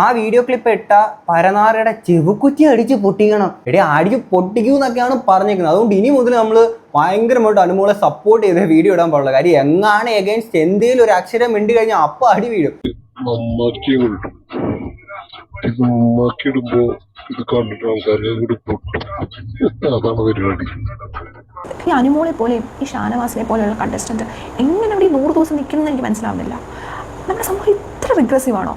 ആ video clip ഇട്ട പരനാറയുടെ ചെവുക്കുറ്റി അടിച്ച് പൊട്ടിക്കണം. എടി അടിച്ച് പൊട്ടിക്കൂ എന്നൊക്കെയാണ് പറഞ്ഞേക്കുന്നത് അതുകൊണ്ട് ഇനി മുതൽ നമ്മൾ ഭയങ്കരമായിട്ട് അനുമോളെ സപ്പോർട്ട് ചെയ്ത് വീഡിയോ ഇടാൻ പാടില്ല. കാര്യം എങ്ങാണ് എഗൈൻസ്റ്റ് എന്തെങ്കിലും ഒരു അക്ഷരം മിണ്ടി കഴിഞ്ഞാൽ അപ്പം അടി വീഴും. ഇത് നന്നാക്കിയിടുമ്പോ ഇത് കണ്ടിട്ട് ആൾക്കാരെ കൂടി പൊട്ടും. അതാണ് പരിപാടി. ഈ അനുമോളെ പോലെയും ഈ ഷാനവാസിനെ പോലെയുള്ള കണ്ടസ്റ്റന്റ് എങ്ങനെ അവിടെ ഈ നൂറ് ദിവസം നിൽക്കുന്നത് എനിക്ക് മനസ്സിലാവുന്നില്ല. നമ്മുടെ സമൂഹം ഇത്ര റിഗ്രസീവ് ആണോ?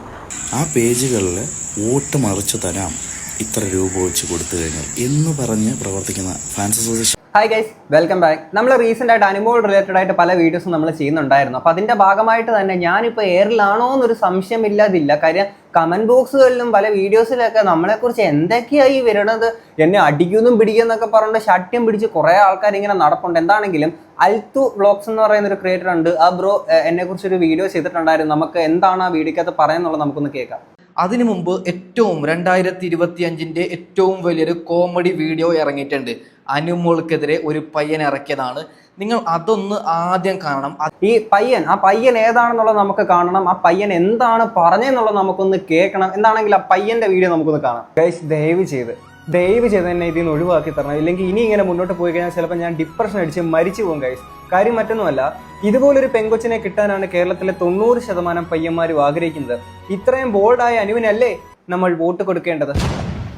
ആ പേജുകളിൽ വോട്ട് മറിച്ച് തരാം ഇത്ര രൂപ വെച്ച് കൊടുത്തു കഴിഞ്ഞാൽ എന്ന് പറഞ്ഞ് പ്രവർത്തിക്കുന്ന fans association hi guys welcome back നമ്മൾ റീസെന്റ് ആയിട്ട് അനുഭവം റിലേറ്റഡ് ആയിട്ട് പല വീഡിയോസും നമ്മൾ ചെയ്യുന്നുണ്ടായിരുന്നു. അപ്പോൾ അതിന്റെ ഭാഗമായിട്ട് തന്നെ ഞാനിപ്പോൾ എയറിലാണോ എന്നൊരു സംശയമില്ലാതില്ല. കാര്യം കമന്റ് ബോക്സുകളിലും പല വീഡിയോസിലൊക്കെ നമ്മളെക്കുറിച്ച് എന്തൊക്കെയായി വരണത്? എന്നെ അടിക്കുന്നും പിടിക്കുന്നൊക്കെ പറഞ്ഞു ശട്യം പിടിച്ച് കുറേ ആൾക്കാർ ഇങ്ങനെ നടപ്പുണ്ട്. എന്താണെങ്കിലും അൽത്തു വ്ളോഗ്സ് എന്ന് പറയുന്ന ഒരു ക്രിയേറ്റർ ഉണ്ട്. ആ ബ്രോ എന്നെക്കുറിച്ചൊരു വീഡിയോ ചെയ്തിട്ടുണ്ടായിരുന്നു. നമുക്ക് എന്താണ് ആ വീഡിയോക്കകത്ത് പറയുന്നുള്ളത് നമുക്കൊന്ന് കേൾക്കാം. അതിനു മുമ്പ് ഏറ്റവും രണ്ടായിരത്തി ഇരുപത്തി അഞ്ചിന്റെ ഏറ്റവും വലിയൊരു കോമഡി വീഡിയോ ഇറങ്ങിയിട്ടുണ്ട്. അനുമോൾക്കെതിരെ ഒരു പയ്യൻ ഇറക്കിയതാണ്. നിങ്ങൾ അതൊന്ന് ആദ്യം കാണണം. ഈ പയ്യൻ ആ പയ്യൻ ഏതാണെന്നുള്ളത് നമുക്ക് കാണണം. ആ പയ്യൻ എന്താണ് പറഞ്ഞെന്നുള്ളത് നമുക്കൊന്ന് കേൾക്കണം. എന്താണെങ്കിൽ ആ പയ്യന്റെ വീഡിയോ നമുക്കൊന്ന് കാണാം. ദയവ് ചെയ്ത് ദയവ് ചെയ്ത് തന്നെ ഇതിൽ നിന്ന് ഒഴിവാക്കി തരണം. ഇല്ലെങ്കിൽ ഇനി ഇങ്ങനെ മുന്നോട്ട് പോയി കഴിഞ്ഞാൽ ചിലപ്പോൾ ഞാൻ ഡിപ്രഷൻ അടിച്ച് മരിച്ചു പോകും ഗൈസ് കാര്യം മറ്റൊന്നുമല്ല ഇതുപോലൊരു പെങ്കൊച്ചിനെ കിട്ടാനാണ് കേരളത്തിലെ തൊണ്ണൂറ് ശതമാനം പയ്യന്മാരും ആഗ്രഹിക്കുന്നത്. ഇത്രയും ബോൾഡായ അനുവിനല്ലേ നമ്മൾ വോട്ട് കൊടുക്കേണ്ടത്?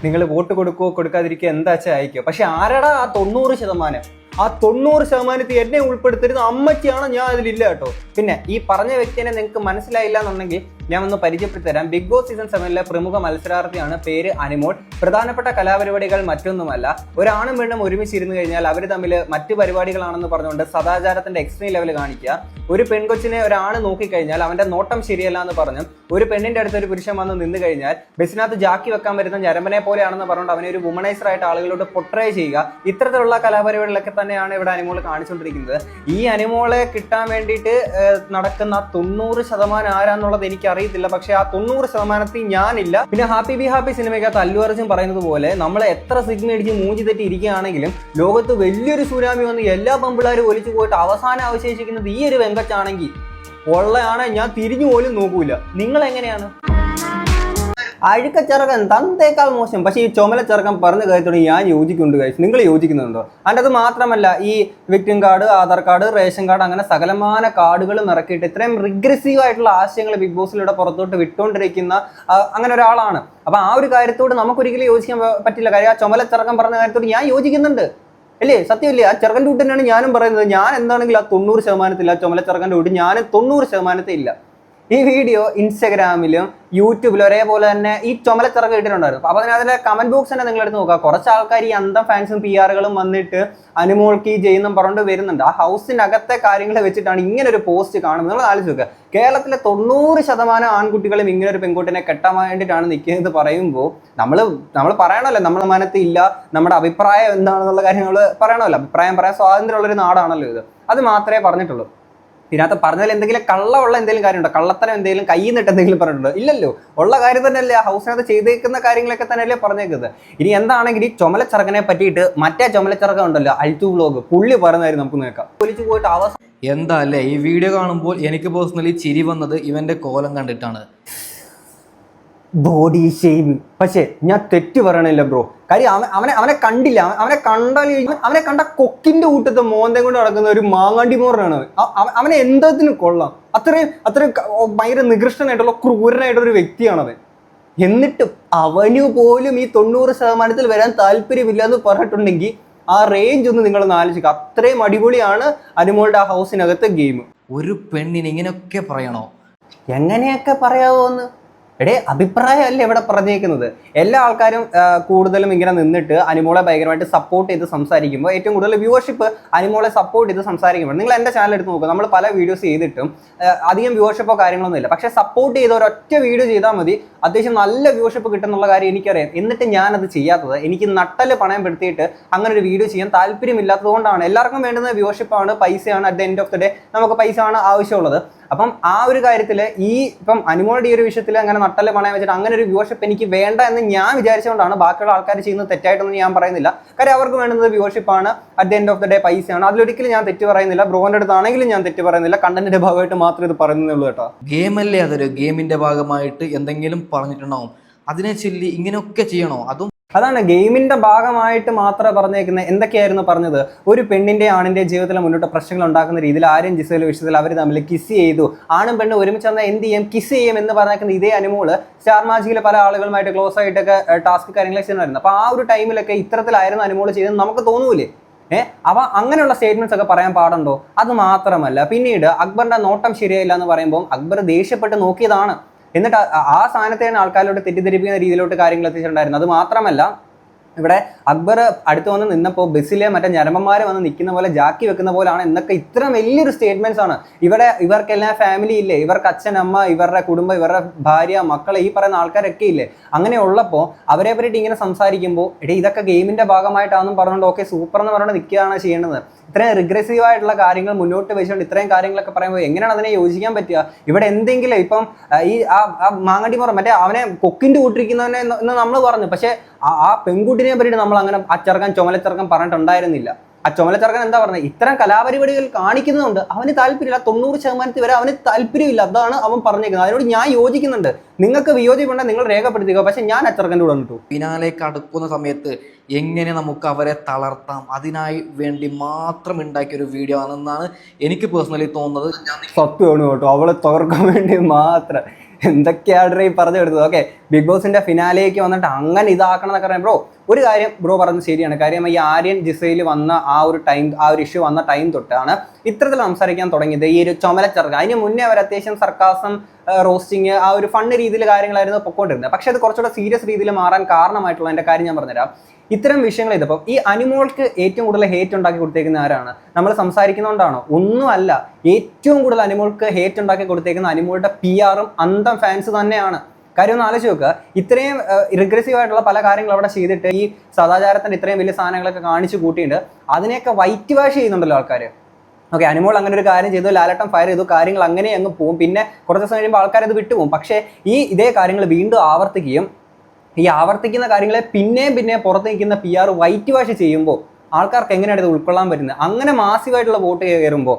നിങ്ങൾ വോട്ട് കൊടുക്കുകയോ കൊടുക്കാതിരിക്കുക എന്താ വെച്ചാൽ അയക്കുക പക്ഷെ ആരടാ ആ തൊണ്ണൂറ് ശതമാനം? ആ തൊണ്ണൂറ് ശതമാനത്തിൽ എന്നെ ഉൾപ്പെടുത്തരുത്. അമ്മച്ചിയാണ്? ഞാൻ അതിലില്ല കേട്ടോ. പിന്നെ ഈ പറഞ്ഞ വ്യക്തിനെ നിങ്ങൾക്ക് മനസ്സിലായില്ല എന്നുണ്ടെങ്കിൽ ഞാൻ ഒന്ന് പരിചയപ്പെടുത്തി തരാം ബിഗ് ബോസ് സീസൺ സെവനിലെ പ്രമുഖ മത്സരാർത്ഥിയാണ് പേര് അനിമോൾ. പ്രധാനപ്പെട്ട കലാപരിപാടികൾ മറ്റൊന്നുമല്ല. ഒരാണും പെണ്ണും ഒരുമിച്ച് ഇരുന്ന് കഴിഞ്ഞാൽ അവർ തമ്മിൽ മറ്റ് പരിപാടികളാണെന്ന് പറഞ്ഞുകൊണ്ട് സദാചാരത്തിന്റെ എക്സ്ട്രീം ലെവൽ കാണിക്കുക. ഒരു പെൺകൊച്ചിനെ ഒരാണ് നോക്കിക്കഴിഞ്ഞാൽ അവന്റെ നോട്ടം ശരിയല്ല എന്ന് പറഞ്ഞു ഒരു പെണ്ണിന്റെ അടുത്ത് ഒരു പുരുഷൻ വന്ന് നിന്ന് കഴിഞ്ഞാൽ ബസ്സിനകത്ത് ജാക്കി വെക്കാൻ വരുന്ന ഞരമ്പനെ പോലെയാണെന്ന് പറഞ്ഞുകൊണ്ട് അവനെ ഒരു വുമണൈസർ ആയിട്ട് ആളുകളോട് പൊട്ടറേ ചെയ്യുക. ഇത്തരത്തിലുള്ള കലാപരിപാടികളൊക്കെ തന്നെയാണ് ഇവിടെ അനിമോൾ കാണിച്ചുകൊണ്ടിരിക്കുന്നത് ഈ അനിമോളെ കിട്ടാൻ വേണ്ടിയിട്ട് നടക്കുന്ന തൊണ്ണൂറ് ശതമാനം ആരാന്നുള്ളത് എനിക്ക് അറിയത്തില്ല പക്ഷെ ആ തൊണ്ണൂറ് ശതമാനത്തിൽ ഞാനില്ല. പിന്നെ ഹാപ്പി ബി ഹാപ്പി സിനിമയ്ക്കകത്ത് അല്ലു അർജുൻ പറയുന്നത് പോലെ നമ്മൾ എത്ര സിഗ്മ അടിച്ച് മൂഞ്ചി തെറ്റി ഇരിക്കുകയാണെങ്കിലും ലോകത്ത് വലിയൊരു സുനാമി വന്ന് എല്ലാ പമ്പിളാരും ഒലിച്ചു പോയിട്ട് അവസാനം അവശേഷിക്കുന്നത് ഈ ഒരു വെങ്കച്ചാണെങ്കിൽ ഉള്ളയാണ് ഞാൻ തിരിഞ്ഞു പോലും നോക്കൂല. നിങ്ങൾ എങ്ങനെയാണ് അഴുക്ക ചെറുക്കൻ തന്തേക്കാൾ മോശം. പക്ഷേ ഈ ചുമല ചെറുക്കൻ പറഞ്ഞ കാര്യത്തോട് ഞാൻ യോജിക്കുന്നുണ്ട് കഴിച്ചു നിങ്ങൾ യോജിക്കുന്നുണ്ടോ? അതിന്റെ അത് മാത്രമല്ല ഈ victim card Aadhaar card ration card അങ്ങനെ സകലമാന കാർഡുകൾ നിറക്കിയിട്ട് ഇത്രയും റിഗ്രസീവ് ആയിട്ടുള്ള ആശയങ്ങൾ ബിഗ് ബോസിലൂടെ പുറത്തോട്ട് വിട്ടുകൊണ്ടിരിക്കുന്ന അങ്ങനെ ഒരാളാണ്. അപ്പോൾ ആ ഒരു കാര്യത്തോട് നമുക്കൊരിക്കലും യോജിക്കാൻ പറ്റില്ല. കാര്യം ആ ചുമല ചെറുക്കൻ പറഞ്ഞ കാര്യത്തോട് ഞാൻ യോജിക്കുന്നുണ്ട്. അല്ലേ സത്യമില്ലേ? ആ ചെറുക്കന്റെ കൂട്ട് തന്നെയാണ് ഞാനും പറയുന്നത്. ഞാൻ എന്താണെങ്കിലും ആ തൊണ്ണൂറ് ശതമാനത്തിൽ ആ ചുമല ചെറുക്കന്റെ കൂട്ട് ഞാൻ തൊണ്ണൂറ് ശതമാനത്തിൽ ഇല്ല. ഈ വീഡിയോ ഇൻസ്റ്റഗ്രാമിലും യൂട്യൂബിലും ഒരേപോലെ തന്നെ ഈ ചുമലച്ചിറക്ക് ഇട്ടിട്ടുണ്ടായിരുന്നു. അപ്പോൾ അതിനകത്ത് കമന്റ് ബോക്സ് തന്നെ നിങ്ങൾ എടുത്ത് നോക്കുക. കുറച്ച് ആൾക്കാർ ഈ അന്തം ഫാൻസും പി ആറുകളും വന്നിട്ട് അനുമോൾക്ക് ഈ ജയിന്നും പറഞ്ഞുകൊണ്ട് വരുന്നുണ്ട്. ആ ഹൗസിനകത്തെ കാര്യങ്ങൾ വെച്ചിട്ടാണ് ഇങ്ങനെ ഒരു പോസ്റ്റ് കാണുന്നത്. നിങ്ങൾ ആലോചിച്ച് നോക്കുക കേരളത്തിലെ തൊണ്ണൂറ് ശതമാനം ആൺകുട്ടികളും ഇങ്ങനെ ഒരു പെൺകുട്ടിനെ കെട്ടാൻ വേണ്ടിയിട്ടാണ് നിൽക്കുന്നത് പറയുമ്പോൾ നമ്മൾ നമ്മൾ പറയണമല്ലോ. നമ്മുടെ മനത്തിൽ ഇല്ല. നമ്മുടെ അഭിപ്രായം എന്താണെന്നുള്ള കാര്യങ്ങൾ പറയണമല്ലോ. അഭിപ്രായം പറയാൻ സ്വാതന്ത്ര്യമുള്ളൊരു നാടാണല്ലോ ഇത്. അത് മാത്രമേ പറഞ്ഞിട്ടുള്ളൂ. ഇതിനകത്ത് പറഞ്ഞതിൽ എന്തെങ്കിലും കള്ളമുള്ള എന്തെങ്കിലും കാര്യമുണ്ടോ? കള്ളത്തരം എന്തെങ്കിലും കയ്യിൽ നിന്നിട്ട് എന്തെങ്കിലും പറഞ്ഞിട്ടുണ്ടോ? ഇല്ലല്ലോ. ഉള്ള കാര്യം തന്നെയല്ലേ ഹൗസിനകത്ത് ചെയ്തേക്കുന്ന കാര്യങ്ങളൊക്കെ തന്നെയല്ലേ പറഞ്ഞേക്കുന്നത്. ഇനി എന്താണെങ്കിൽ ഈ ചുമലച്ചിറക്കനെ പറ്റിയിട്ട് മറ്റേ ചുമലച്ചിറക്കം ഉണ്ടല്ലോ അൽറ്റു വ്ലോഗ്. പുള്ളി പറയുന്നതായിരുന്നു നമുക്ക് നോക്കാം. പൊലിച്ചു പോയിട്ട് അവസാനം എന്താ അല്ലേ? ഈ വീഡിയോ കാണുമ്പോൾ എനിക്ക് പേഴ്സണലി ചിരി വന്നത് ഇവന്റെ കോലം കണ്ടിട്ടാണ്. ബോഡി ഷെയ്മിങ് പക്ഷേ ഞാൻ തെറ്റ് പറയണില്ല ബ്രോ കാര്യം അവൻ അവനെ അവനെ കണ്ടില്ല. അവനെ കണ്ടാൽ അവനെ കണ്ട കൊക്കിന്റെ കൂട്ടത്തെ മോന്തം കൊണ്ട് നടക്കുന്ന ഒരു മാങ്ങാണ്ടി മോറാണ് അവൻ. അവനെ എന്തതിന് കൊള്ളാം? അത്രയും അത്രയും ഭയങ്കര നികൃഷ്ടനായിട്ടുള്ള ക്രൂരനായിട്ടുള്ള ഒരു വ്യക്തിയാണവൻ എന്നിട്ടും അവനു പോലും ഈ തൊണ്ണൂറ് ശതമാനത്തിൽ വരാൻ താല്പര്യമില്ല എന്ന് പറഞ്ഞിട്ടുണ്ടെങ്കിൽ ആ റേഞ്ച് ഒന്ന് നിങ്ങൾ ആലോചിക്കുക അത്രയും അടിപൊളിയാണ് അനുമോളുടെ ആ ഹൗസിനകത്തെ ഗെയിം ഒരു പെണ്ണിന് ഇങ്ങനെയൊക്കെ പറയണോ? എങ്ങനെയൊക്കെ പറയാവോന്ന് എടേ അഭിപ്രായമല്ല ഇവിടെ പറഞ്ഞേക്കുന്നത്? എല്ലാ ആൾക്കാരും കൂടുതലും ഇങ്ങനെ നിന്നിട്ട് അനിമോളെ ഭയങ്കരമായിട്ട് സപ്പോർട്ട് ചെയ്ത് സംസാരിക്കുമ്പോൾ ഏറ്റവും കൂടുതൽ വ്യൂവർഷിപ്പ് അനിമോളെ സപ്പോർട്ട് ചെയ്ത് സംസാരിക്കുമ്പോൾ നിങ്ങൾ എന്റെ ചാനൽ എടുത്ത് നോക്കുക. നമ്മൾ പല വീഡിയോസ് ചെയ്തിട്ടും അധികം വ്യൂവർഷിപ്പോ കാര്യങ്ങളൊന്നും ഇല്ല. പക്ഷേ സപ്പോർട്ട് ചെയ്ത ഒരൊറ്റ വീഡിയോ ചെയ്താൽ മതി. അത്യാവശ്യം നല്ല വ്യൂവർഷിപ്പ് കിട്ടുന്നുള്ള കാര്യം എനിക്കറിയാം. എന്നിട്ട് ഞാനത് ചെയ്യാത്തത് എനിക്ക് നട്ടൽ പണയം പെടുത്തിയിട്ട് അങ്ങനെ ഒരു വീഡിയോ ചെയ്യാൻ താല്പര്യമില്ലാത്തത് കൊണ്ടാണ്. എല്ലാവർക്കും വേണ്ടുന്ന വ്യൂവർഷിപ്പാണ് പൈസയാണ്. At the end of the day നമുക്ക് പൈസ ആണ് ആവശ്യമുള്ളത്. അപ്പം ആ ഒരു കാര്യത്തിൽ ഈ ഇപ്പം അനുമോളുടെ ഈ ഒരു വിഷയത്തിൽ അങ്ങനെ നട്ടൽ പണയം വെച്ചിട്ട് അങ്ങനെ ഒരു വ്യൂവർഷിപ്പ് എനിക്ക് വേണ്ട എന്ന് ഞാൻ വിചാരിച്ചുകൊണ്ടാണ് ബാക്കിയുള്ള ആൾക്കാർ ചെയ്യുന്നത് തെറ്റായിട്ടൊന്നും ഞാൻ പറയുന്നില്ല. കാര്യം അവർക്ക് വേണ്ടുന്നത് വ്യൂവർഷിപ്പ് ആണ്. At the end of the day പൈസയാണ്. അതിലൊരിക്കലും ഞാൻ തെറ്റ് പറയുന്നില്ല. ബ്രോന്റെ അടുത്താണെങ്കിലും ഞാൻ തെറ്റ് പറയുന്നില്ല. കണ്ടന്റിന്റെ ഭാഗമായിട്ട് മാത്രമേ ഇത് പറയുന്നുള്ളൂ കേട്ടോ. ഗെയിമല്ലേ അതൊരു? ഗെയിമിന്റെ ഭാഗമായിട്ട് എന്തെങ്കിലും പറഞ്ഞിട്ടുണ്ടാവും. അതിനെ ചൊല്ലി ഇങ്ങനെയൊക്കെ ചെയ്യണോ? അതും അതാണ് ഗെയിമിന്റെ ഭാഗമായിട്ട് മാത്രമേ പറഞ്ഞേക്കുന്നത് എന്തൊക്കെയായിരുന്നു പറഞ്ഞത്? ഒരു പെണ്ണിന്റെ ആണിന്റെ ജീവിതത്തിൽ മുന്നോട്ട് പ്രശ്നങ്ങൾ ഉണ്ടാക്കുന്ന രീതിയിൽ ആരും ജിസേൽ വിഷയത്തിൽ അവർ തമ്മിൽ കിസ് ചെയ്തു. ആണും പെണ്ണും ഒരുമിച്ച് വന്നാൽ എന്ത് ചെയ്യും? കിസ് ചെയ്യും എന്ന് പറഞ്ഞേക്കുന്ന ഇതേ അനുമോൾ സ്റ്റാർ മാജിക്കിലെ പല ആളുകളുമായിട്ട് ക്ലോസ് ആയിട്ടൊക്കെ ടാസ്ക് കാര്യങ്ങളൊക്കെ ചെയ്യുന്നുണ്ടായിരുന്നു അപ്പൊ ആ ഒരു ടൈമിലൊക്കെ ഇത്തരത്തിലായിരുന്നു അനുമോൾ ചെയ്തെന്ന് നമുക്ക് തോന്നൂലേ? ഏഹ് അവ അങ്ങനെയുള്ള സ്റ്റേറ്റ്മെന്റ്സ് ഒക്കെ പറയാൻ പാടുണ്ടോ? അത് മാത്രമല്ല പിന്നീട് അക്ബറിന്റെ നോട്ടം ശരിയായില്ല എന്ന് പറയുമ്പോൾ അക്ബർ ദേഷ്യപ്പെട്ട് നോക്കിയതാണ്. എന്നിട്ട് ആ- സാധനത്തെയാണ് ആൾക്കാരിലോട്ട് തെറ്റിദ്ധരിപ്പിക്കുന്ന രീതിയിലോട്ട് കാര്യങ്ങൾ എത്തിച്ചിട്ടുണ്ടായിരുന്നു. അത് മാത്രമല്ല ഇവിടെ അക്ബർ അടുത്ത് വന്ന് നിന്നപ്പോൾ ബസ്സിലെ മറ്റേ ഞരമ്പന്മാർ വന്ന് നിൽക്കുന്ന പോലെ ജാക്കി വെക്കുന്ന പോലാണ് എന്നൊക്കെ ഇത്ര വലിയൊരു സ്റ്റേറ്റ്മെന്റ്സ് ആണ്. ഇവിടെ ഇവർക്കെല്ലാം ഫാമിലി ഇല്ലേ? ഇവർക്ക് അച്ഛൻ അമ്മ ഇവരുടെ കുടുംബം ഇവരുടെ ഭാര്യ മക്കളെ ഈ പറയുന്ന ആൾക്കാരൊക്കെ ഇല്ലേ? അങ്ങനെ ഉള്ളപ്പോൾ അവരെ പറ്റിയിട്ട് ഇങ്ങനെ സംസാരിക്കുമ്പോൾ എടേ ഇതൊക്കെ ഗെയിമിന്റെ ഭാഗമായിട്ടാണെന്നും പറഞ്ഞുകൊണ്ട് ഓക്കെ സൂപ്പർ എന്ന് പറഞ്ഞുകൊണ്ട് നിൽക്കുകയാണ് ചെയ്യുന്നത് ഇത്രയും റിഗ്രസീവ് ആയിട്ടുള്ള കാര്യങ്ങൾ മുന്നോട്ട് വെച്ചുകൊണ്ട് ഇത്രയും കാര്യങ്ങളൊക്കെ പറയുമ്പോൾ എങ്ങനെയാണ് അതിനെ യോജിക്കാൻ പറ്റുക? ഇവിടെ എന്തെങ്കിലും ഇപ്പം ഈ ആ മാങ്ങടി മുറ മറ്റേ അവനെ കൊക്കിന്റെ കൂട്ടിരിക്കുന്നവനെ എന്ന് നമ്മൾ പറഞ്ഞു. പക്ഷേ ആ- ആ പെൺകുട്ടിനെ പറ്റിയിട്ട് നമ്മൾ അങ്ങനെ ആ ചെറുക്കൻ ചുമലച്ചെറുക്കൻ പറഞ്ഞിട്ടുണ്ടായിരുന്നില്ല. ആ ചുമലച്ചറക്കൻ എന്താ പറഞ്ഞത് ഇത്തരം കലാപരിപാടികൾ കാണിക്കുന്നതുകൊണ്ട് അവന് താല്പര്യമില്ല. തൊണ്ണൂറ് ശതമാനത്തിൽ വരെ അവന് താല്പര്യമില്ല. അതാണ് അവൻ പറഞ്ഞേക്കുന്നത്. അതിനോട് ഞാൻ യോജിക്കുന്നുണ്ട്. നിങ്ങൾക്ക് വിയോജിപ്പുണ്ടെങ്കിൽ നിങ്ങൾ രേഖപ്പെടുത്തുക പക്ഷെ ഞാൻ ആ ചെറുക്കന്റെ കൂടെ നിട്ടു ഫിനാലേക്ക് അടുക്കുന്ന സമയത്ത് എങ്ങനെ നമുക്ക് അവരെ തളർത്താം? അതിനായി വേണ്ടി മാത്രം ഉണ്ടാക്കിയ ഒരു വീഡിയോ ആണെന്നാണ് എനിക്ക് പേഴ്സണലി തോന്നുന്നത്. സത്യമാണ് കേട്ടോ. അവളെ തകർക്കാൻ വേണ്ടി മാത്രം. എന്തൊക്കെയാണ് ഈ പറഞ്ഞു കൊടുത്തത് ഓക്കെ ബിഗ് ബോസിന്റെ ഫിനാലേക്ക് വന്നിട്ട് അങ്ങനെ ഇതാക്കണം എന്നൊക്കെ പറയാം ബ്രോ ഒരു കാര്യം ബ്രോ പറഞ്ഞത് ശരിയാണ്. കാര്യം ഈ ആര്യൻ ജിസയിൽ വന്ന ആ ഒരു ടൈം ആ ഒരു ഇഷ്യൂ വന്ന ടൈം തൊട്ടാണ് ഇത്തരത്തിൽ സംസാരിക്കാൻ തുടങ്ങിയത്. ഈ ഒരു ചുമലച്ചർക്ക അതിന് മുന്നേ അവർ അത്യാവശ്യം സർക്കാസം റോസ്റ്റിങ് ആ ഒരു ഫണ്ട് രീതിയിൽ കാര്യങ്ങളായിരുന്നു പൊക്കോണ്ടിരുന്നത്. പക്ഷേ അത് കുറച്ചുകൂടെ സീരിയസ് രീതിയിൽ മാറാൻ കാരണമായിട്ടുള്ള എന്റെ കാര്യം ഞാൻ പറഞ്ഞുതരാം. ഇത്തരം വിഷയങ്ങൾ ഇതിപ്പം ഈ അനിമോൾക്ക് ഏറ്റവും കൂടുതൽ ഹേറ്റ് ഉണ്ടാക്കി കൊടുത്തേക്കുന്ന ആരാണ്? നമ്മൾ സംസാരിക്കുന്നതുകൊണ്ടാണോ ഒന്നുമല്ല. ഏറ്റവും കൂടുതൽ അനിമോൾക്ക് ഹേറ്റ് ഉണ്ടാക്കി കൊടുത്തേക്കുന്ന അനിമോളുടെ പി ആറും അന്തം ഫാൻസ് തന്നെയാണ്. കാര്യം ഒന്ന് ആലോചിച്ച് നോക്കുക ഇത്രയും റിഗ്രസീവ് ആയിട്ടുള്ള പല കാര്യങ്ങൾ അവിടെ ചെയ്തിട്ട് ഈ സദാചാരത്തിന്റെ ഇത്രയും വലിയ സാധനങ്ങളൊക്കെ കാണിച്ചു കൂട്ടിയിട്ട് അതിനെയൊക്കെ വൈറ്റ് വാഷ് ചെയ്യുന്നുണ്ടല്ലോ ആൾക്കാർ ഓക്കെ അനുമോൾ അങ്ങനെ ഒരു കാര്യം ചെയ്തു ലാലട്ടം ഫയർ ചെയ്തു കാര്യങ്ങൾ അങ്ങനെ അങ്ങ് പോകും പിന്നെ കുറച്ച് ദിവസം കഴിയുമ്പോൾ ആൾക്കാർ അത് വിട്ടുപോകും പക്ഷേ ഈ ഇതേ കാര്യങ്ങൾ വീണ്ടും ആവർത്തിക്കുകയും ഈ ആവർത്തിക്കുന്ന കാര്യങ്ങളെ പിന്നെയും പിന്നെയും പുറത്ത് നിൽക്കുന്ന പി ആർ വൈറ്റ് വാഷ് ചെയ്യുമ്പോൾ ആൾക്കാർക്ക് എങ്ങനെയാണ് ഇത് ഉൾക്കൊള്ളാൻ പറ്റുന്നത്? അങ്ങനെ മാസീവായിട്ടുള്ള വോട്ട് കയറുമ്പോൾ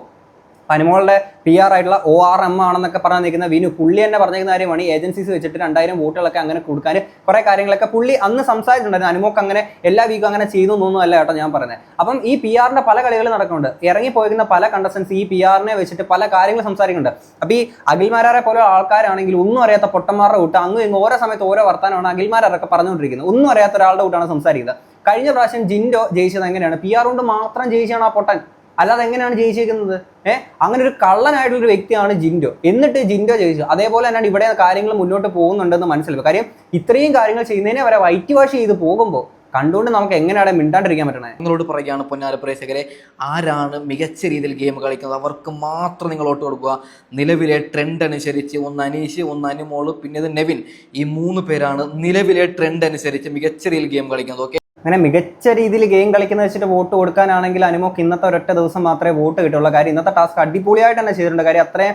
അനുമോളുടെ പി ആർ ആയിട്ടുള്ള ഒ ആർ എം ആണെന്നൊക്കെ പറഞ്ഞു നിൽക്കുന്ന വിനു പുള്ളി തന്നെ പറഞ്ഞിരിക്കുന്ന കാര്യമാണ് ഏജൻസീസ് വെച്ചിട്ട് രണ്ടായിരം വോട്ടുകളൊക്കെ അങ്ങനെ കൊടുക്കാൻ. കുറേ കാര്യങ്ങളൊക്കെ പുള്ളി അന്ന് സംസാരിച്ചിട്ടുണ്ടായിരുന്നു. അനുമോക്ക് അങ്ങനെ എല്ലാ വീക്കും അങ്ങനെ ചെയ്തു എന്നൊന്നും അല്ല കേട്ടോ ഞാൻ പറഞ്ഞത്. അപ്പം ഈ പി ആറിന്റെ പല കളികളും നടക്കുന്നുണ്ട്. ഇറങ്ങി പോയിരുന്ന പല കണ്ടസ്റ്റൻസ് ഈ പി ആറിനെ വെച്ചിട്ട് പല കാര്യങ്ങൾ സംസാരിക്കുന്നുണ്ട്. അപ്പോൾ ഈ അഖിൽമാരെ പോലെ ആൾക്കാരാണെങ്കിൽ ഒന്നും അറിയാത്ത പൊട്ടന്മാരുടെ കൂട്ട് അങ്ങ് ഇങ്ങ് ഓരോ സമയത്ത് ഓരോ വർത്താനമാണ് അഖിൽമാരൊക്കെ പറഞ്ഞുകൊണ്ടിരിക്കുന്നത്. ഒന്നും അറിയാത്ത ഒരാളുടെ കൂട്ടാണ് സംസാരിക്കുന്നത്. കഴിഞ്ഞ പ്രാവശ്യം ജിൻഡോ ജയിച്ചത് എങ്ങനെയാണ്? പി ആർ കൊണ്ട് മാത്രം ജയിച്ചാണ് ആ പൊട്ടൻ. അല്ലാതെ എങ്ങനെയാണ് ജയിച്ചേക്കുന്നത്? ഏഹ് അങ്ങനെ ഒരു കള്ളനായിട്ടുള്ള ഒരു വ്യക്തിയാണ് ജിൻഡോ. എന്നിട്ട് ജിൻഡോ ജയിച്ചു. അതേപോലെ തന്നെയാണ് ഇവിടെ കാര്യങ്ങൾ മുന്നോട്ട് പോകുന്നുണ്ടെന്ന് മനസ്സിലാവും കാര്യം ഇത്രയും കാര്യങ്ങൾ ചെയ്യുന്നതിനെ അവരെ വൈറ്റ് വാഷ് ചെയ്ത് പോകുമ്പോൾ കണ്ടുകൊണ്ട് നമുക്ക് എങ്ങനെയാണ് മിണ്ടാണ്ടിരിക്കാൻ പറ്റണേ? നിങ്ങളോട് പറയുകയാണ് പൊന്നാല പ്രേക്ഷകരെ ആരാണ് മികച്ച രീതിയിൽ ഗെയിം കളിക്കുന്നത്? അവർക്ക് മാത്രം നിങ്ങൾ ഓട്ട് കൊടുക്കുക. നിലവിലെ ട്രെൻഡ് അനുസരിച്ച് ഒന്ന് അനീഷ് ഒന്ന് അനുമോൾ പിന്നെ നെവിൻ. ഈ മൂന്ന് പേരാണ് നിലവിലെ ട്രെൻഡ് അനുസരിച്ച് മികച്ച രീതിയിൽ ഗെയിം കളിക്കുന്നത്. ഓക്കെ അങ്ങനെ മികച്ച രീതിയിൽ ഗെയിം കളിക്കുന്ന വെച്ചിട്ട് വോട്ട് കൊടുക്കാനാണെങ്കിൽ അനുമോക്ക് ഇന്നത്തെ ഒരൊറ്റ ദിവസം മാത്രമേ വോട്ട് കിട്ടുള്ളൂ. കാര്യം ഇന്നത്തെ ടാസ്ക് അടിപൊളിയായിട്ട് തന്നെ ചെയ്തിട്ടുണ്ട്. കാര്യം അത്രയും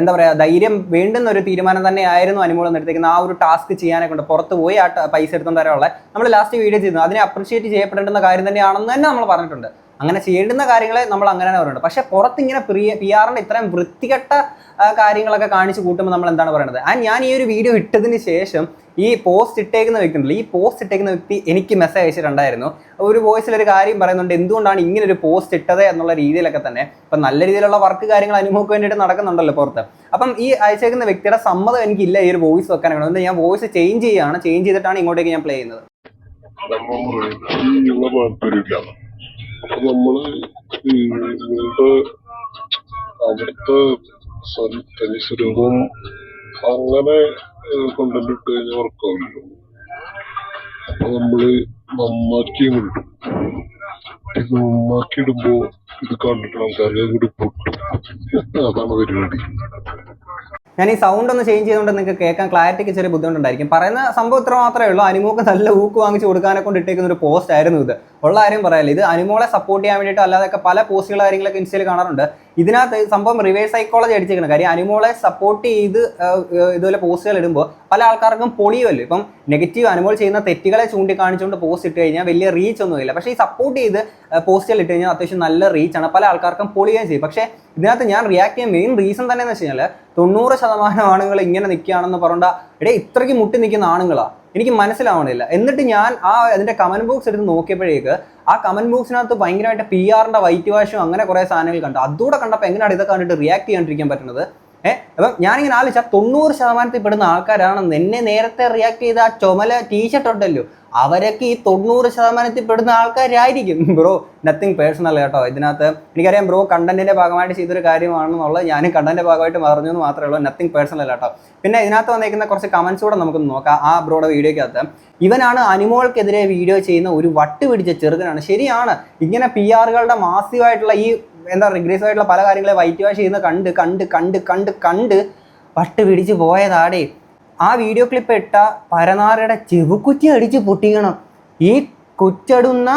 എന്താ പറയുക ധൈര്യം വേണ്ടുന്ന ഒരു തീരുമാനം തന്നെ ആയിരുന്നു അനുമോൾ എടുത്തേക്കുന്ന ആ ഒരു ടാസ്ക് ചെയ്യാനെ കൊണ്ട് പുറത്ത് പോയി ആ പൈസ എടുത്തുകൊണ്ട് വരാനുള്ള നമ്മൾ ലാസ്റ്റ് വീഡിയോ ചെയ്തു അതിനെ അപ്രിഷിയേറ്റ് ചെയ്യപ്പെടേണ്ടുന്ന കാര്യം തന്നെയാണെന്ന് തന്നെ നമ്മൾ പറഞ്ഞിട്ടുണ്ട്. അങ്ങനെ ചെയ്യേണ്ടുന്ന കാര്യങ്ങളെ നമ്മൾ അങ്ങനെ പറയുന്നത്. പക്ഷേ പുറത്തിങ്ങനെ പ്രിയ പി ആറിന്റെ ഇത്രയും വൃത്തികെട്ട കാര്യങ്ങളൊക്കെ കാണിച്ചു കൂട്ടുമ്പോൾ നമ്മൾ എന്താണ് പറയുന്നത് ആൻഡ് ഞാൻ ഈ ഒരു വീഡിയോ ഇട്ടതിന് ശേഷം ഈ പോസ്റ്റ് ഇട്ടേക്കുന്ന വ്യക്തി ഉണ്ടല്ലോ ഈ പോസ്റ്റ് ഇട്ടേക്കുന്ന വ്യക്തി എനിക്ക് മെസ്സേജ് അയച്ചിട്ടുണ്ടായിരുന്നു. ഒരു വോയിസിൽ ഒരു കാര്യം പറയുന്നുണ്ട്. എന്തുകൊണ്ടാണ് ഇങ്ങനെ ഒരു പോസ്റ്റ് ഇട്ടത് എന്നുള്ള രീതിയിലൊക്കെ തന്നെ. ഇപ്പം നല്ല രീതിയിലുള്ള വർക്ക് കാര്യങ്ങൾ അനുഭവക്ക് വേണ്ടിയിട്ട് നടക്കുന്നുണ്ടല്ലോ പുറത്ത്. അപ്പം ഈ അയച്ചേക്കുന്ന വ്യക്തിയുടെ സമ്മതം എനിക്കില്ല ഈ ഒരു വോയിസ് വെക്കാൻ അതുകൊണ്ട് ഞാൻ വോയിസ് ചേഞ്ച് ചെയ്യുകയാണ് ചേഞ്ച് ചെയ്തിട്ടാണ് ഇങ്ങോട്ടേക്ക് ഞാൻ പ്ലേ ചെയ്യുന്നത്. നമ്മൾ അവിടുത്തെ തനി സ്വരൂപം അങ്ങനെ കൊണ്ടുവന്ന് ഇട്ട് കഴിഞ്ഞാൽ വർക്കാവില്ലല്ലോ അപ്പൊ നമ്മൾ നന്നാക്കി ഇത് നന്നാക്കി ഇടുമ്പോ ഇത് കണ്ടിട്ട് ആൾക്കാർക്ക് കൂടി പൊട്ടും അതാണ് പരിപാടി. ഞാൻ ഈ സൗണ്ട് ഒന്ന് ചേഞ്ച് ചെയ്തുകൊണ്ട് നിങ്ങൾക്ക് കേൾക്കാൻ ക്ലാരിറ്റിക്ക് ചെറിയ ബുദ്ധിമുട്ടുണ്ടായിരിക്കും. പറയുന്ന സംഭവം ഇത്ര മാത്രമേ ഉള്ളൂ. അനുമോക്ക് നല്ല ഊക്ക് വാങ്ങിച്ച് കൊടുക്കാനെ കൊണ്ട് ഇട്ടേക്കുന്ന ഒരു പോസ്റ്റ് ആയിരുന്നു ഇത്. ഉള്ള കാര്യം പറയാല്ല ഇത് അനുമോളെ സപ്പോർട്ട് ചെയ്യാൻ വേണ്ടിയിട്ട് അല്ലാതെയൊക്കെ പല പോസ്റ്റുകൾ കാര്യങ്ങളൊക്കെ ഇൻസ്റ്റയിൽ കാണാറുണ്ട്. ഇതിനകത്ത് സംഭവം റിവേഴ്സ് സൈക്കോളജി അടിച്ചിരിക്കണം കാര്യം അനുമോളെ സപ്പോർട്ട് ചെയ്ത് ഇതുപോലെ പോസ്റ്റുകൾ ഇടുമ്പോൾ പല ആൾക്കാർക്കും പൊളിയുമല്ലോ ഇപ്പം നെഗറ്റീവ് അനുമോൾ ചെയ്യുന്ന തെറ്റുകളെ ചൂണ്ടിക്കാണിച്ചുകൊണ്ട് പോസ്റ്റ് ഇട്ട് കഴിഞ്ഞാൽ വലിയ റീച്ച് ഒന്നുമില്ല പക്ഷേ ഈ സപ്പോർട്ട് ചെയ്ത് പോസ്റ്റുകൾ ഇട്ട് കഴിഞ്ഞാൽ അത്യാവശ്യം നല്ല റീച്ചാണ് പല ആൾക്കാർക്കും പൊളിയുകയും ചെയ്യും. പക്ഷേ ഇതിനകത്ത് ഞാൻ റിയാക്ട് ചെയ്യാൻ മെയിൻ റീസൺ തന്നെ എന്ന് വെച്ച് കഴിഞ്ഞാൽ തൊണ്ണൂറ് ശതമാനം ആണുങ്ങൾ ഇങ്ങനെ നിൽക്കുകയാണെന്ന് പറഞ്ഞാൽ എടേ ഇത്രയ്ക്ക് മുട്ടി നിൽക്കുന്ന ആണുങ്ങളാ. എനിക്ക് മനസ്സിലാവണില്ല. എന്നിട്ട് ഞാൻ ആ അതിന്റെ കമന്റ് ബോക്സ് എടുത്ത് നോക്കിയപ്പോഴേക്ക് ആ കമന്റ് ബോക്സിനകത്ത് ഭയങ്കരമായിട്ട് പി ആറിന്റെ വൈറ്റ് വാഷും അങ്ങനെ കുറേ സാധനങ്ങൾ കണ്ടു. അതുകൂടെ കണ്ടപ്പോൾ എങ്ങനെയാണ് ഇതൊക്കെ കണ്ടിട്ട് റിയാക്ട് ചെയ്യാണ്ടിരിക്കാൻ പറ്റുന്നത്? ഏഹ് അപ്പം ഞാനിങ്ങനെ ആലോചിച്ച തൊണ്ണൂറ് ശതമാനത്തിൽ പെടുന്ന ആൾക്കാരാണെന്ന് എന്നെ നേരത്തെ റിയാക്ട് ചെയ്ത ആ ചുമല ടീഷർട്ട് ഉണ്ടല്ലോ. അവരൊക്കെ ഈ തൊണ്ണൂറ് ശതമാനത്തിൽ പെടുന്ന ആൾക്കാരായിരിക്കും. ബ്രോ നത്തിങ് പേഴ്സണൽ കേട്ടോ. ഇതിനകത്ത് എനിക്കറിയാം ബ്രോ കണ്ടന്റിന്റെ ഭാഗമായിട്ട് ചെയ്തൊരു കാര്യമാണെന്നുള്ളത് ഞാൻ കണ്ടന്റിന്റെ ഭാഗമായിട്ട് പറഞ്ഞു എന്ന് മാത്രമേ ഉള്ളൂ. നത്തിങ് പേഴ്സണൽ കേട്ടോ. പിന്നെ ഇതിനകത്ത് വന്നേക്കുന്ന കുറച്ച് കമന്റ്സ് കൂടെ നമുക്ക് നോക്കാം. ആ ബ്രോയുടെ വീഡിയോക്കകത്ത് ഇവനാണ് അനിമോൾക്കെതിരെ വീഡിയോ ചെയ്യുന്ന ഒരു വട്ട് പിടിച്ച ചെറുക്കനാണ്. ശരിയാണ്. ഇങ്ങനെ പി ആറുകളുടെ മാസീവായിട്ടുള്ള ഈ എന്താ റിഗ്രസീവ് ആയിട്ടുള്ള പല കാര്യങ്ങളെ വൈറ്റ് വാഷ് ചെയ്യുന്ന കണ്ട് കണ്ട് കണ്ട് കണ്ട് കണ്ട് പട്ട് പിടിച്ച് പോയതാടേ. ആ വീഡിയോ ക്ലിപ്പ് ഇട്ട പരനാറയുടെ ചെവുക്കുറ്റി അടിച്ച് പൊട്ടിക്കണം. ഈ കുറ്റടുന്ന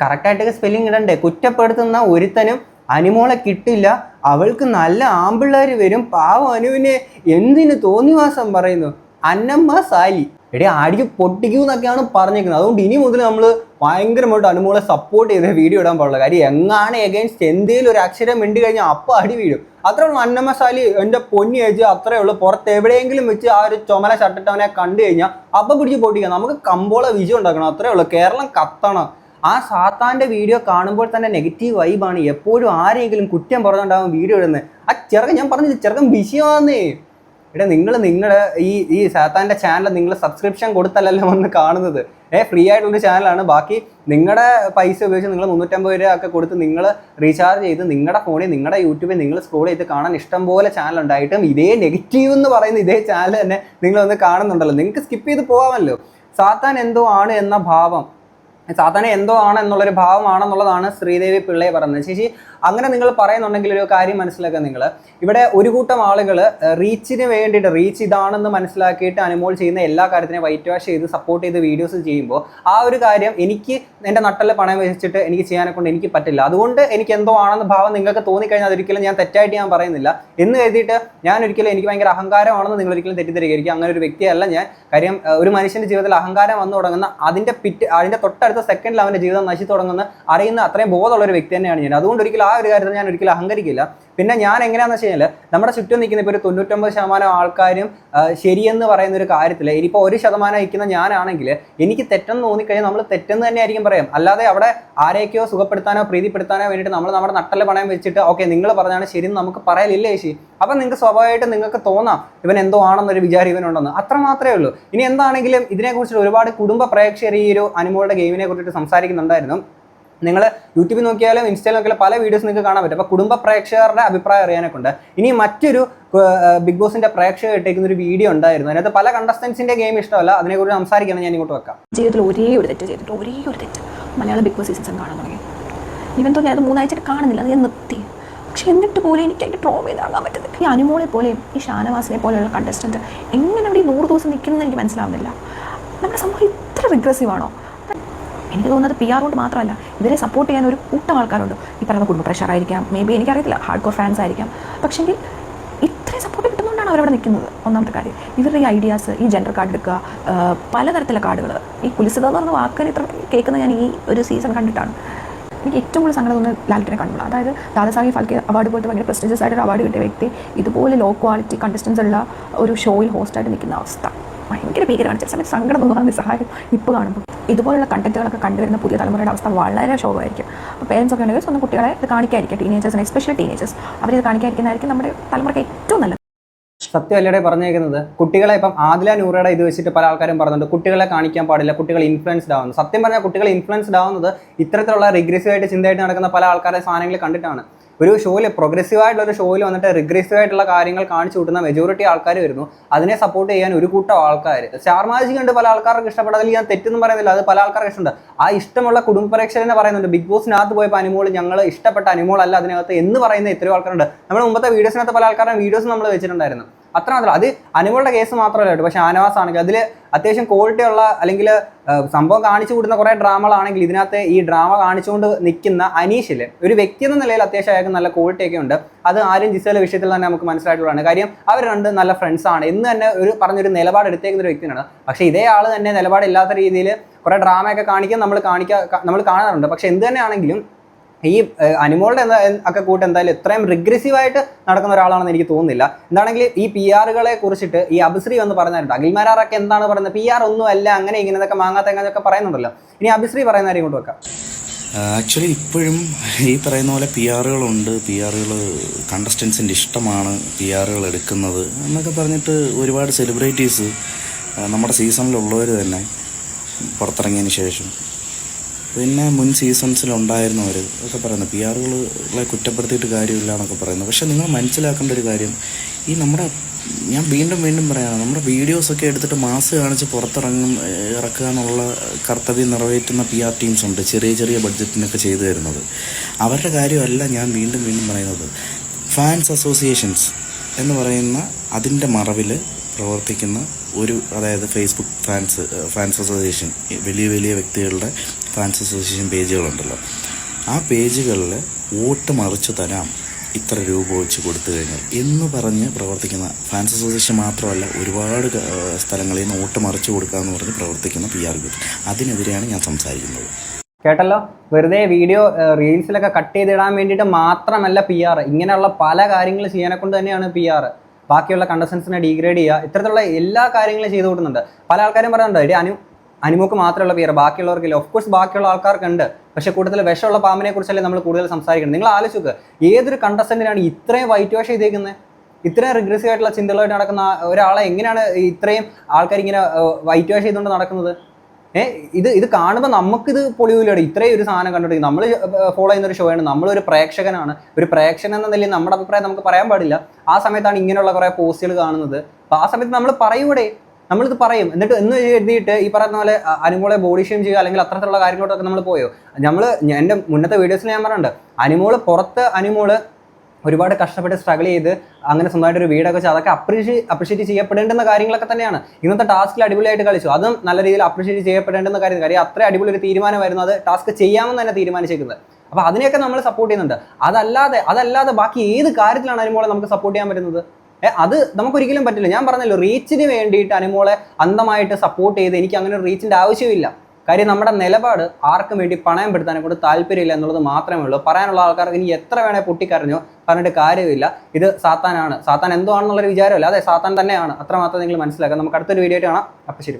കറക്റ്റായിട്ടൊക്കെ സ്പെല്ലിംഗ് ഇടണ്ടേ. കുറ്റപ്പെടുത്തുന്ന ഒരുത്തനും അനുമോളെ കിട്ടില്ല. അവൾക്ക് നല്ല ആമ്പിള്ളേർ വരും. പാവം അനുവിനെ എന്തിന് തോന്നിവാസം പറയുന്നു? അന്നമ്മ സാലി. എടി ആടിക്ക് പൊട്ടിക്കൂ എന്നൊക്കെയാണ് പറഞ്ഞേക്കുന്നത്. അതുകൊണ്ട് ഇനി മുതൽ നമ്മൾ ഭയങ്കരമായിട്ട് അനുമോളെ സപ്പോർട്ട് ചെയ്ത് വീഡിയോ ഇടാൻ പാടില്ല. കാര്യം എങ്ങാണ് എഗൈൻസ്റ്റ് എന്തെങ്കിലും ഒരു അക്ഷരം മിണ്ടി കഴിഞ്ഞാൽ അപ്പം അടി വീഴും. അത്രേ ഉള്ളൂ അന്നമ്മ സാലി എന്റെ പൊന്നി അയച്ച് അത്രേ ഉള്ളൂ. പുറത്ത് എവിടെയെങ്കിലും വെച്ച് ആ ഒരു ചുമല ഷട്ടിട്ടവനെ കണ്ടു കഴിഞ്ഞാൽ അപ്പം പിടിച്ച് പൊട്ടിക്കാം. നമുക്ക് കമ്പോള വിജയം ഉണ്ടാക്കണം. അത്രേ ഉള്ളൂ. കേരളം കത്തണം. ആ സാത്താന്റെ വീഡിയോ കാണുമ്പോൾ തന്നെ നെഗറ്റീവ് വൈബാണ് എപ്പോഴും ആരെങ്കിലും കുറ്റം പറഞ്ഞുകൊണ്ടാവും വീഡിയോ ഇടുന്നത്. ആ ചെറുക്കൻ ഞാൻ പറഞ്ഞത് ചെറുക്കൻ വിഷയമാന്നേ എടാ നിങ്ങൾ നിങ്ങളുടെ ഈ ഈ സാത്താന്റെ ചാനൽ നിങ്ങൾ സബ്സ്ക്രിപ്ഷൻ കൊടുത്തല്ലല്ലോ വന്ന് കാണുന്നത്. ഏ ഫ്രീ ആയിട്ടുള്ളൊരു ചാനലാണ് ബാക്കി നിങ്ങളുടെ പൈസ ഉപയോഗിച്ച് നിങ്ങൾ മുന്നൂറ്റമ്പത് രൂപ ഒക്കെ കൊടുത്ത് നിങ്ങൾ റീചാർജ് ചെയ്ത് നിങ്ങളുടെ ഫോണിൽ നിങ്ങളുടെ യൂട്യൂബിൽ നിങ്ങൾ സ്ക്രോൾ ചെയ്ത് കാണാൻ ഇഷ്ടം പോലെ ചാനൽ ഉണ്ടായിട്ടും ഇതേ നെഗറ്റീവ് എന്ന് പറയുന്ന ഇതേ ചാനൽ തന്നെ നിങ്ങൾ വന്ന് കാണുന്നുണ്ടല്ലോ. നിങ്ങൾക്ക് സ്കിപ്പ് ചെയ്ത് പോകാമല്ലോ സാത്താൻ എന്തോ ആണ് എന്ന ഭാവം. സാത്താൻ എന്തോ ആണ് എന്നുള്ളൊരു ഭാവമാണെന്നുള്ളതാണ് ശ്രീദേവി പിള്ളയെ പറയുന്നത് ചേച്ചി അങ്ങനെ നിങ്ങൾ പറയുന്നുണ്ടെങ്കിൽ ഒരു കാര്യം മനസ്സിലാക്കുക നിങ്ങൾ ഇവിടെ ഒരു കൂട്ടം ആളുകൾ റീച്ചിന് വേണ്ടിയിട്ട് റീച്ച് ഇതാണെന്ന് മനസ്സിലാക്കിയിട്ട് അനുമോൾ ചെയ്യുന്ന എല്ലാ കാര്യത്തിനും വൈറ്റ് വാഷ് ചെയ്ത് സപ്പോർട്ട് ചെയ്ത് വീഡിയോസ് ചെയ്യുമ്പോൾ ആ ഒരു കാര്യം എനിക്ക് എന്റെ നട്ടൽ പണയം വെച്ചിട്ട് എനിക്ക് ചെയ്യാനെ കൊണ്ട് എനിക്ക് പറ്റില്ല. അതുകൊണ്ട് എനിക്ക് എന്തോ ആണെന്ന് ഭാവം നിങ്ങൾക്ക് തോന്നിക്കഴിഞ്ഞാൽ അതൊരിക്കലും ഞാൻ തെറ്റായിട്ട് ഞാൻ പറയുന്നില്ല. എന്ന് എഴുതിയിട്ട് ഞാൻ ഒരിക്കലും എനിക്ക് ഭയങ്കര അഹങ്കാരമാണെന്ന് നിങ്ങൾ ഒരിക്കലും തെറ്റിദ്ധരിക്കുക അങ്ങനെ ഒരു വ്യക്തിയല്ല ഞാൻ. കാര്യം ഒരു മനുഷ്യന്റെ ജീവിതത്തിൽ അഹങ്കാരം വന്നു തുടങ്ങുന്ന അതിന്റെ പിറ്റ് അതിന്റെ തൊട്ടടുത്ത സെക്കൻഡിൽ അവന്റെ ജീവിതം നശിച്ചു തുടങ്ങുന്ന അറിയുന്ന അത്രയും ബോധമുള്ള ഒരു വ്യക്തി തന്നെയാണ് ഞാൻ. അതുകൊണ്ട് ഒരിക്കലും ആ ഒരു കാര്യത്തിൽ ഞാൻ ഒരിക്കലും അഹങ്കരിക്കില്ല. പിന്നെ ഞാൻ എങ്ങനെയാണെന്ന് വെച്ച് കഴിഞ്ഞാൽ നമ്മുടെ ചുറ്റും നിൽക്കുന്ന ഇപ്പോൾ ഒരു തൊണ്ണൂറ്റൊമ്പത് ശതമാനം ആൾക്കാരും ശരിയെന്ന് പറയുന്ന ഒരു കാര്യത്തിൽ ഇനിയിപ്പോൾ ഒരു ശതമാനം നിൽക്കുന്ന ഞാനാണെങ്കിൽ എനിക്ക് തെറ്റെന്ന് തോന്നിക്കഴിഞ്ഞാൽ നമ്മൾ തെറ്റെന്ന് തന്നെ ആയിരിക്കും പറയാം. അല്ലാതെ അവിടെ ആരെയൊക്കെയോ സുഖപ്പെടുത്താനോ പ്രീതിപ്പെടുത്താനോ വേണ്ടിയിട്ട് നമ്മൾ നമ്മുടെ നട്ടൽ പണയം വെച്ചിട്ട് ഓക്കെ നിങ്ങൾ പറഞ്ഞാണ് ശരി എന്ന് നമുക്ക് പറയലില്ല ചേച്ചി? അപ്പം നിങ്ങൾക്ക് സ്വാഭാവികമായിട്ട് നിങ്ങൾക്ക് തോന്നാം ഇവൻ എന്തോ ആണെന്നൊരു വിചാരം ഇവനുണ്ടെന്ന്. അത്ര മാത്രമേ ഉള്ളൂ. ഇനി എന്താണെങ്കിലും ഇതിനെക്കുറിച്ച് ഒരുപാട് കുടുംബ പ്രേക്ഷകർ ഈ ഒരു അനുമോളുടെ ഗെയിമിനെ കുറിച്ചിട്ട് സംസാരിക്കുന്നുണ്ടായിരുന്നു. നിങ്ങൾ യൂട്യൂബിൽ നോക്കിയാലും ഇൻസ്റ്റയിൽ നോക്കിയാലും പല വീഡിയോസ് നിങ്ങൾക്ക് കാണാൻ പറ്റും. അപ്പോൾ കുടുംബ പ്രേക്ഷകരുടെ അഭിപ്രായം അറിയാനൊക്കെ ഉണ്ട് ഇനി മറ്റൊരു ബിഗ് ബോസിന്റെ പ്രേക്ഷകർ ഇട്ടേക്കുന്ന ഒരു വീഡിയോ ഉണ്ടായിരുന്നു. അതിനകത്ത് പല കണ്ടസ്റ്റൻസിന്റെ ഗെയിം ഇഷ്ടമല്ല. അതിനെക്കുറിച്ച് സംസാരിക്കണം ഞാൻ ഇങ്ങോട്ട് വെക്കാം. ജീവിതത്തിൽ ഒരേ ഒരു തെറ്റ് ചെയ്തിട്ട് ഒരേ ഒരു തെറ്റ് മലയാളം ബിഗ് ബോസ് സീസൺ കാണാൻ തുടങ്ങി. ഇവൻ തോന്നി അത് മൂന്നാഴ്ച കാണുന്നില്ല അത് ഞാൻ നിർത്തി. പക്ഷെ എന്നിട്ട് പോലും എനിക്ക് അതിന്റെ ട്രോമ ചെയ്താകാൻ പറ്റുന്നില്ല. ഈ അനുമോളെ പോലെയും ഈ ഷാനവാസിനെ പോലെയുള്ള കണ്ടസ്റ്റന്റ് എങ്ങനെ അവിടെ ഈ നൂറ് ദിവസം നിൽക്കുന്നത് എനിക്ക് മനസ്സിലാവുന്നില്ല. നമ്മുടെ സമൂഹം ഇത്ര റിഗ്രസീവ് ആണോ? എനിക്ക് തോന്നുന്നത് പി ആർ കൊണ്ട് മാത്രമല്ല ഇവരെ സപ്പോർട്ട് ചെയ്യാൻ ഒരു കൂട്ടം ആൾക്കാരുണ്ട്. ഈ പറയുന്ന കുടുംബ പ്രഷർ ആയിരിക്കാം മേ ബി എനിക്കറിയത്തില്ല ഹാർഡ് കോർ ഫാൻസ് ആയിരിക്കാം. പക്ഷെങ്കിൽ ഇത്രയും സപ്പോർട്ട് കിട്ടുന്നതുകൊണ്ടാണ് അവരവിടെ നിൽക്കുന്നത്. ഒന്നാമത്തെ കാര്യം ഇവരുടെ ഈ ഐഡിയാസ് ഈ ജെൻഡർ കാർഡ് എടുക്കുക പലതരത്തിലുള്ള പലതരത്തിലെ കാർഡുകൾ ഈ കുലിസിത എന്ന് പറഞ്ഞ വാക്കിന് ഇത്ര കേൾക്കുന്നത് ഞാൻ ഈ ഒരു സീസൺ കണ്ടിട്ടാണ്. എനിക്ക് ഏറ്റവും കൂടുതൽ സങ്കടം തോന്നുന്നത് ലാലിറ്റിനെ കണ്ടുള്ളൂ. അതായത് ദാദാസാഹി ഫാൽക്കെ അവാർഡ് പോലത്തെ ഭയങ്കര പ്രസ്റ്റീജിയസ് ആയിട്ട് ഒരു അവാർഡ് കിട്ടിയ വ്യക്തി ഇതുപോലെ ലോ ക്വാളിറ്റി കണ്ടസ്റ്റൻസ് ഉള്ള ഒരു ഷോയിൽ ഹോസ്റ്റായിട്ട് നിൽക്കുന്ന അവസ്ഥ. ഭയങ്കര ഭീകരമാണ്. ചില സമയത്ത് സങ്കടം തോന്നുന്ന സഹായം ഇപ്പോൾ കാണുമ്പോൾ ഇതുപോലുള്ള കണ്ടന്റുകളൊക്കെ കണ്ടുവരുന്ന പുതിയ തലമുറയുടെ അവസ്ഥ വളരെ ശോഭമായിരിക്കും. അപ്പോൾ പേരൻസ് ഒക്കെ ഉണ്ടെങ്കിൽ സ്വന്തം കുട്ടികളെ ഇത് കാണിക്കായിരിക്കും ടീനേജേഴ്സ് എസ്പെഷ്യലി ടീനേജേഴ്സ് അവരിത് കാണിക്കാതിരിക്കുന്നതായിരിക്കും നമ്മുടെ തലമുറയ്ക്ക് ഏറ്റവും നല്ലത്. സത്യം അല്ലടെ പറഞ്ഞേക്കുന്നത്? കുട്ടികളെ ഇപ്പം ആദില നൂറയുടെ ഇത് വെച്ചിട്ട് പല ആൾക്കാരും പറഞ്ഞിട്ടുണ്ട് കുട്ടികളെ കാണിക്കാൻ പാടില്ല കുട്ടികൾ ഇൻഫ്ലുവൻസ്ഡ് ആവുന്നു. സത്യം പറഞ്ഞാൽ കുട്ടികൾ ഇൻഫ്ലുവൻസ്ഡ് ആവുന്നത് ഇത്തരത്തിലുള്ള റിഗ്രസീവായിട്ട് ചിന്തയായിട്ട് നടക്കുന്ന പല ആൾക്കാരുടെ സാധനങ്ങൾ കണ്ടിട്ടാണ്. ഒരു ഷോയിൽ പ്രോഗ്രസീവ് ആയിട്ടുള്ള ഒരു ഷോയിൽ വന്നിട്ട് റിഗ്രസീവ് ആയിട്ടുള്ള കാര്യങ്ങൾ കാണിച്ചു കൂട്ടുന്ന മെജോറിറ്റി ആൾക്കാർ വരുന്നു. അതിനെ സപ്പോർട്ട് ചെയ്യാൻ ഒരു കൂട്ടം ആൾക്കാർ സ്റ്റാർ മാജിക് ഉണ്ട് പല ആൾക്കാർക്ക് ഇഷ്ടപ്പെട്ടതിൽ ഞാൻ തെറ്റെന്ന് പറയുന്നില്ല. അത് പല ആൾക്കാർക്ക് ഇഷ്ടമുണ്ട്. ആ ഇഷ്ടമുള്ള കുടുംബ പ്രേക്ഷകരെന്നെ പറയുന്നുണ്ട് ബിഗ് ബോസിനകത്ത് പോയപ്പോൾ അനുമോൾ ഞങ്ങൾ ഇഷ്ടപ്പെട്ട അനുമോൾ അല്ല അതിനകത്ത് എന്ന് പറയുന്ന എത്രയോ ആൾക്കാരുണ്ട്. നമ്മുടെ മുമ്പത്തെ വീഡിയോസിനകത്ത് പല ആൾക്കാരുടെ വീഡിയോസ് നമ്മൾ വെച്ചിട്ടുണ്ടായിരുന്നു. അത്ര മാത്രം അത് അനുമളുടെ കേസ് മാത്രമല്ല കേട്ടോ. പക്ഷെ ആനവാസ് ആണെങ്കിൽ അതിൽ അത്യാവശ്യം ക്വാളിറ്റി ഉള്ള അല്ലെങ്കിൽ സംഭവം കാണിച്ചു കൂടുന്ന കുറേ ഡ്രാമകളാണെങ്കിൽ ഇതിനകത്ത് ഈ ഡ്രാമ കാണിച്ചുകൊണ്ട് നിൽക്കുന്ന അനീഷിൽ ഒരു വ്യക്തി എന്ന നിലയിൽ അത്യാവശ്യം അയാൾക്ക് നല്ല ക്വാളിറ്റി ഒക്കെ ഉണ്ട്. അത് ആരും ജിസയിലെ വിഷയത്തിൽ തന്നെ നമുക്ക് മനസ്സിലായിട്ടുള്ളതാണ്. കാര്യം അവർ രണ്ട് നല്ല ഫ്രണ്ട്സ് ആണ്. എന്ന് തന്നെ ഒരു പറഞ്ഞൊരു നിലപാട് എടുത്തേക്കുന്ന ഒരു വ്യക്തിയാണ്. പക്ഷേ ഇതേ ആൾ തന്നെ നിലപാടില്ലാത്ത രീതിയിൽ കുറേ ഡ്രാമയൊക്കെ കാണിക്കാൻ നമ്മൾ കാണിക്കാൻ നമ്മൾ കാണാറുണ്ട്. പക്ഷെ എന്ത് തന്നെയാണെങ്കിലും ഈ അനിമോളുടെ എന്താ ഒക്കെ കൂട്ട് എന്തായാലും ഇത്രയും റിഗ്രസീവ് ആയിട്ട് നടക്കുന്ന ഒരാളാണെന്ന് എനിക്ക് തോന്നുന്നില്ല. എന്താണെങ്കിൽ ഈ പി ആറുകളെ കുറിച്ചിട്ട് ഈ അഭിശ്രീ വന്ന് പറഞ്ഞിട്ടുണ്ട് അഖിൽമാരാറൊക്കെ എന്താണ് പറയുന്നത്? പി ആർ ഒന്നും അല്ല അങ്ങനെ ഇങ്ങനെ ഇതൊക്കെ മാങ്ങാത്തേങ്ങാന്നൊക്കെ പറയുന്നുണ്ടല്ലോ. ഇനി അഭിശ്രീ പറയുന്ന കാര്യം കൊണ്ട് വെക്കാം. ആക്ച്വലി ഇപ്പോഴും ഈ പറയുന്ന പോലെ പി ആറുകളുണ്ട് പി ആറുകൾ കണ്ടസ്റ്റൻസിന്റെ ഇഷ്ടമാണ് പി ആറുകൾ എടുക്കുന്നത് എന്നൊക്കെ പറഞ്ഞിട്ട് ഒരുപാട് സെലിബ്രിറ്റീസ് നമ്മുടെ സീസണിലുള്ളവർ തന്നെ പുറത്തിറങ്ങിയതിന് ശേഷം. പിന്നെ മുൻ സീസൺസിലുണ്ടായിരുന്നവർ ഒക്കെ പറയുന്നത് പി ആറുകളെ കുറ്റപ്പെടുത്തിയിട്ട് കാര്യമില്ല എന്നൊക്കെ പറയുന്നത് പക്ഷേ നിങ്ങൾ മനസ്സിലാക്കേണ്ട ഒരു കാര്യം ഈ നമ്മുടെ ഞാൻ വീണ്ടും വീണ്ടും പറയാണ് നമ്മുടെ വീഡിയോസൊക്കെ എടുത്തിട്ട് മാസ് കാണിച്ച് പുറത്തിറങ്ങും ഇറക്കുക എന്നുള്ള കർത്തവ്യം നിറവേറ്റുന്ന പി ആർ ടീംസ് ഉണ്ട് ചെറിയ ചെറിയ ബഡ്ജറ്റിനൊക്കെ ചെയ്തു തരുന്നത്. അവരുടെ കാര്യമല്ല ഞാൻ വീണ്ടും വീണ്ടും പറയുന്നത്. ഫാൻസ് അസോസിയേഷൻസ് എന്ന് പറയുന്ന അതിന്റെ മറവിൽ പ്രവർത്തിക്കുന്ന ഒരു അതായത് ഫേസ്ബുക്ക് ഫാൻസ് ഫാൻസ് അസോസിയേഷൻ വലിയ വലിയ വ്യക്തികളുടെ ഫാൻസ് അസോസിയേഷൻ പേജുകളുണ്ടല്ലോ. ആ പേജുകളിൽ വോട്ട് മറിച്ചു തരാം ഇത്ര രൂപ വെച്ച് കൊടുത്തു കഴിഞ്ഞാൽ എന്ന് പറഞ്ഞ് പ്രവർത്തിക്കുന്ന ഫാൻസ് അസോസിയേഷൻ മാത്രമല്ല ഒരുപാട് സ്ഥലങ്ങളിൽ നിന്ന് വോട്ട് മറിച്ചു എന്ന് പറഞ്ഞ് പ്രവർത്തിക്കുന്ന പി ആർ ഗ്രൂപ്പ് അതിനെതിരെയാണ് ഞാൻ സംസാരിക്കുന്നത്. കേട്ടല്ലോ? വെറുതെ വീഡിയോ റീൽസിലൊക്കെ കട്ട് ചെയ്തിടാൻ വേണ്ടിയിട്ട് മാത്രമല്ല പി ആർ ഇങ്ങനെയുള്ള പല കാര്യങ്ങൾ ചെയ്യാനെ കൊണ്ട് തന്നെയാണ് പി ആർ ബാക്കിയുള്ള കണ്ടസ്റ്റൻസിനെ ഡീഗ്രേഡ് ചെയ്യുക ഇത്തരത്തിലുള്ള എല്ലാ കാര്യങ്ങളും ചെയ്തു കൊടുക്കുന്നുണ്ട്. പല ആൾക്കാരും പറയുന്നുണ്ട് ഇടി അനു അനുമുക്ക് മാത്രമുള്ള പേര് ബാക്കിയുള്ളവർക്കില്ല ഓഫ് കോഴ്സ് ബാക്കിയുള്ള ആൾക്കാർക്കുണ്ട് പക്ഷേ കൂടുതൽ വിഷമുള്ള പാമ്പിനെ കുറിച്ചല്ലേ നമ്മൾ കൂടുതൽ സംസാരിക്കുന്നത്. നിങ്ങൾ ആലോചിക്കുക ഏതൊരു കണ്ടസ്റ്റന്റിനാണ് ഇത്രയും വൈറ്റ് വാഷ് ചെയ്തേക്കുന്നത് ഇത്രയും റിഗ്രസീവ് ആയിട്ടുള്ള ചിന്തകളായിട്ട് നടക്കുന്ന ഒരാളെ എങ്ങനെയാണ് ഇത്രയും ആൾക്കാർ ഇങ്ങനെ വൈറ്റ് വാഷ് ചെയ്തുകൊണ്ട് നടക്കുന്നത്? ഇത് ഇത് കാണുമ്പോൾ നമുക്കിത് പൊളിയൂലടി. ഇത്രയും ഒരു സാധനം കണ്ടിട്ട് നമ്മൾ ഫോളോ ചെയ്യുന്ന ഒരു ഷോയാണ് നമ്മളൊരു പ്രേക്ഷകനാണ്. ഒരു പ്രേക്ഷകൻ എന്ന നിലയിൽ നമ്മുടെ അഭിപ്രായം നമുക്ക് പറയാൻ പാടില്ല. ആ സമയത്താണ് ഇങ്ങനെയുള്ള കുറേ പോസ്റ്റുകൾ കാണുന്നത്. അപ്പോൾ ആ സമയത്ത് നമ്മൾ പറയൂടെ. നമ്മളിത് പറയും. എന്നിട്ട് എന്ന് എഴുതിയിട്ട് ഈ പറയുന്ന പോലെ അനുമോളെ ബോഡി ഷെയിം ചെയ്യുക അല്ലെങ്കിൽ അത്തരത്തിലുള്ള കാര്യങ്ങളൊക്കെ നമ്മൾ പോയോ? നമ്മൾ എന്റെ മുന്നത്തെ വീഡിയോസിൽ ഞാൻ പറഞ്ഞിട്ടുണ്ട്. അനുമോൾ പുറത്ത് അനുമോൾ ഒരുപാട് കഷ്ടപ്പെട്ട് സ്ട്രഗിൾ ചെയ്ത് അങ്ങനെ സ്വന്തമായിട്ട് ഒരു വീടൊക്കെ വെച്ച് അതൊക്കെ അപ്രീഷിയേറ്റ് അപ്രീഷിയേറ്റ് ചെയ്യപ്പെടേണ്ടുന്ന കാര്യങ്ങളൊക്കെ തന്നെയാണ്. ഇന്നത്തെ ടാസ്കിൽ അടിപൊളിയായിട്ട് കളിച്ചു. അതും നല്ല രീതിയിൽ അപ്രീഷിയേറ്റ് ചെയ്യപ്പെടേണ്ടുന്ന കാര്യം. കാര്യം അത്ര അടിപൊളി ഒരു തീരുമാനമായിരുന്നു അത് ടാസ്ക് ചെയ്യാമെന്ന് തന്നെ തീരുമാനിച്ചേക്കുന്നത്. അപ്പോൾ അതിനെയൊക്കെ നമ്മൾ സപ്പോർട്ട് ചെയ്യുന്നുണ്ട്. അതല്ലാതെ അതല്ലാതെ ബാക്കി ഏത് കാര്യത്തിലാണ് അനുമോളെ നമുക്ക് സപ്പോർട്ട് ചെയ്യാൻ പറ്റുന്നത്? അത് നമുക്കൊരിക്കലും പറ്റില്ല. ഞാൻ പറഞ്ഞല്ലോ റീച്ചിന് വേണ്ടിയിട്ട് അനുമോളെ അന്തമായിട്ട് സപ്പോർട്ട് ചെയ്ത് എനിക്ക് അങ്ങനെ ഒരു റീച്ചിന്റെ ആവശ്യമില്ല. കാര്യം നമ്മുടെ നിലപാട് ആർക്കും വേണ്ടി പണയം പെടുത്താനെ കൊണ്ട് താല്പര്യമില്ല എന്നുള്ളത് മാത്രമേ ഉള്ളൂ. പറയാനുള്ള ആൾക്കാർക്ക് ഇനി എത്ര വേണേ പൊട്ടിക്കരഞ്ഞോ പറഞ്ഞിട്ട് കാര്യമില്ല. ഇത് സാത്താനാണ്. സാത്താൻ എന്തോ ആണെന്നുള്ളൊരു വിചാരമല്ല. അതെ സാത്താൻ തന്നെയാണ്. അത്ര മാത്രം നിങ്ങൾ മനസ്സിലാക്കുക. നമുക്ക് അടുത്തൊരു വീഡിയോ ആയിട്ട് കാണാം. അപ്പം ശരി.